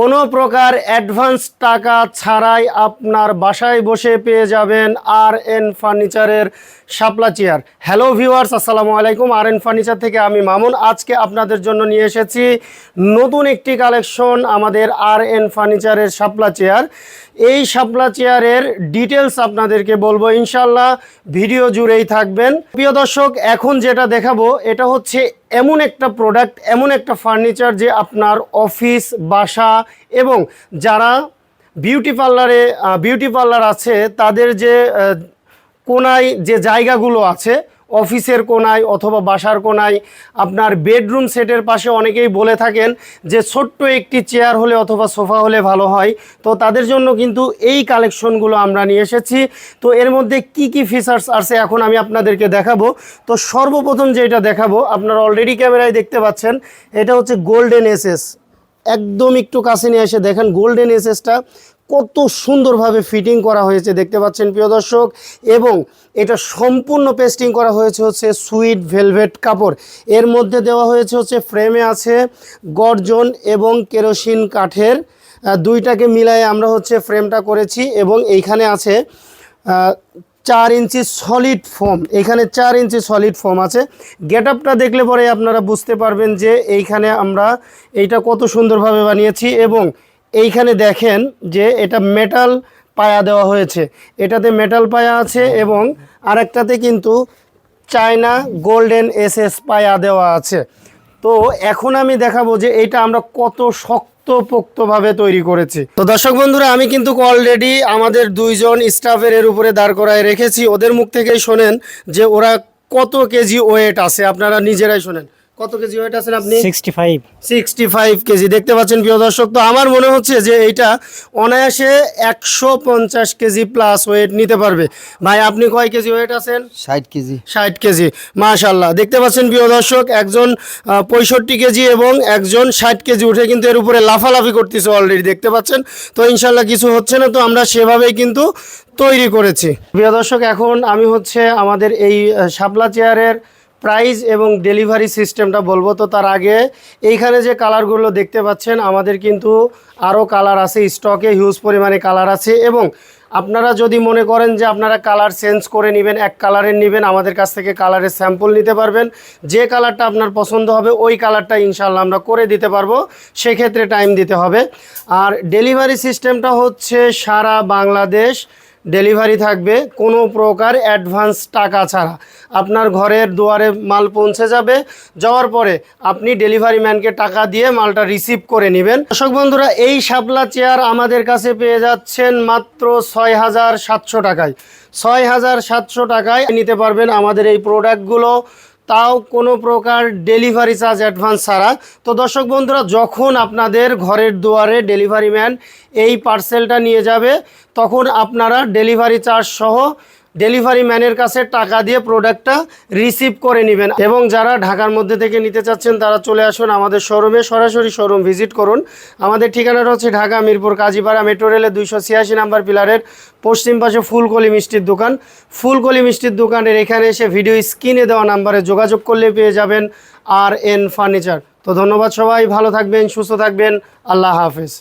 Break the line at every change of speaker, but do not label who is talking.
কোনো প্রকার অ্যাডভান্স টাকা ছাড়াই আপনার বাসায় বসে পেয়ে যাবেন আর এন ফার্নিচারের শাপলা চেয়ার। হ্যালো ভিউয়ার্স, আসসালামু আলাইকুম। আর এন ফার্নিচার থেকে আমি মামুন। আজকে আপনাদের জন্য নিয়ে এসেছি নতুন একটি কালেকশন আমাদের আর এন ফার্নিচারের শাপলা চেয়ার। এই শাপলা চেয়ারের ডিটেলস আপনাদেরকে বলব ইনশাল্লাহ ভিডিও জুড়েই থাকবেন। প্রিয় দর্শক, এখন যেটা দেখাবো, এটা হচ্ছে এমন একটা প্রোডাক্ট এমন একটা ফার্নিচার যে আপনার অফিস বাসা এবং যারা বিউটি পার্লারে বিউটি পার্লার আছে, তাদের যে কোনায় যে জায়গাগুলো আছে অফিসের কোনায় অথবা বাসার কোনায়, আপনার বেডরুম সেটের পাশে অনেকেই বলে থাকেন যে ছোট্ট একটি চেয়ার হলে অথবা সোফা হলে ভালো হয়। তো তাদের জন্য কিন্তু এই কালেকশনগুলো আমরা নিয়ে এসেছি। তো এর মধ্যে কি কি ফিচার্স আছে এখন আমি আপনাদেরকে দেখাবো। তো সর্বপ্রথম যেটা দেখাবো, আপনারা অলরেডি ক্যামেরায় দেখতে পাচ্ছেন, এটা হচ্ছে গোল্ডেন এসএস একদম একটু কাছে নিয়ে এসে দেখেন গোল্ডেন এসএসটা কত সুন্দরভাবে ফিটিং করা হয়েছে, দেখতে পাচ্ছেন প্রিয় দর্শক। এবং এটা সম্পূর্ণ পেস্টিং করা হয়েছে হচ্ছে সুইট ভেলভেট কাপড়। এর মধ্যে দেওয়া হয়েছে হচ্ছে ফ্রেমে আছে গর্জন এবং কেরোসিন কাঠের। দুইটাকে মিলায়ে আমরা হচ্ছে ফ্রেমটা করেছি এবং এইখানে আছে চার ইঞ্চি সলিড ফোম এখানে চার ইঞ্চি সলিড ফোম আছে। গেট আপটা দেখলে পরে আপনারা বুঝতে পারবেন যে এইখানে আমরা এইটা কত সুন্দরভাবে বানিয়েছি এবং এইখানে দেখেন যে এটা মেটাল পায়া দেওয়া হয়েছে। এটাতে মেটাল পায়া আছে এবং আরেকটাতে কিন্তু চায়না গোল্ডেন এস এস পায়া দেওয়া আছে। তো এখন আমি দেখাবো যে এটা আমরা কত শক্তপোক্তভাবে তৈরি করেছি। তো দর্শক বন্ধুরা, আমি কিন্তু অলরেডি আমাদের দুইজন স্টাফের এর উপরে দাঁড় করায় রেখেছি। ওদের মুখ থেকেই শোনেন যে ওরা কত কেজি ওয়েট আছে। আপনারা নিজেরাই শোনেন। কত কেজি ওয়েট আছেন আপনি?
Sixty five
sixty five KG. দেখতে পাচ্ছেন প্রিয় দর্শক তো আমার মনে হচ্ছে যে এইটা অনায়াসে একশো পঞ্চাশ কেজি প্লাস ওয়েট নিতে পারবে। ভাই আপনি কয় কেজি ওয়েট আছেন?
ষাট কেজি।
ষাট কেজি। মাশাল্লাহ দেখতে পাচ্ছেন প্রিয় দর্শক একজন পঁয়ষট্টি কেজি এবং একজন ষাট কেজি উঠে কিন্তু এর উপরে লাফালাফি করতেছে অলরেডি দেখতে পাচ্ছেন? তো ইনশাল্লাহ কিছু হচ্ছে না তো আমরা সেভাবেই কিন্তু তৈরি করেছি। প্রিয় দর্শক এখন আমি হচ্ছে আমাদের এই শাপলা চেয়ারের প্রাইস এবং ডেলিভারি সিস্টেমটা বলব। তো তার আগে এইখানে যে কালারগুলো দেখতে পাচ্ছেন, আমাদের কিন্তু আরও কালার আছে, স্টকে হিউজ পরিমাণে কালার আছে এবং আপনারা যদি মনে করেন যে আপনারা কালার চেঞ্জ করে নেবেন, এক কালারের নেবেন, আমাদের কাছ থেকে কালারের স্যাম্পল নিতে পারবেন। যে কালারটা আপনার পছন্দ হবে, ওই কালারটা ইনশাল্লাহ আমরা করে দিতে পারব। সেক্ষেত্রে টাইম দিতে হবে। আর ডেলিভারি সিস্টেমটা হচ্ছে সারা বাংলাদেশ ডেলিভারি থাকবে কোনো প্রকার অ্যাডভান্স টাকা ছাড়া। আপনার ঘরের দুয়ারে মাল পৌঁছে যাবে, যাওয়ার পরে আপনি ডেলিভারি ম্যানকে টাকা দিয়ে মালটা রিসিভ করে নেবেন। দর্শক বন্ধুরা, এই শাপলা চেয়ার আমাদের কাছে পেয়ে যাচ্ছেন মাত্র ছয় হাজার সাতশো টাকায়। ছয় হাজার সাতশো টাকায় নিতে পারবেন আমাদের এই প্রোডাক্টগুলো তাও কোনো প্রকার ডেলিভারি চার্জ অ্যাডভান্স ছাড়া। তো দর্শক বন্ধুরা, যখন আপনাদের ঘরের দুয়ারে ডেলিভারি ম্যান এই পার্সেলটা নিয়ে যাবে, তখন আপনারা ডেলিভারি চার্জ সহ ডেলিভারি ম্যানের কাছে টাকা দিয়ে প্রোডাক্টটা রিসিভ করে নেবেন। এবং যারা ঢাকার মধ্যে থেকে নিতে চাচ্ছেন, তারা চলে আসুন আমাদের শোরুমে। সরাসরি শোরুম ভিজিট করুন। আমাদের ঠিকানাটা হচ্ছে ঢাকা মিরপুর কাজীপাড়া মেট্রো রেলের দুইশো ছিয়াশি নাম্বার পিলারের পশ্চিম পাশে ফুলকলি মিষ্টির দোকান। ফুলকলি মিষ্টির দোকানের এখানে এসে ভিডিও স্ক্রিনে দেওয়া নাম্বারে যোগাযোগ করলে পেয়ে যাবেন আর এন ফার্নিচার। তো ধন্যবাদ সবাই, ভালো থাকবেন, সুস্থ থাকবেন। আল্লাহ হাফেজ।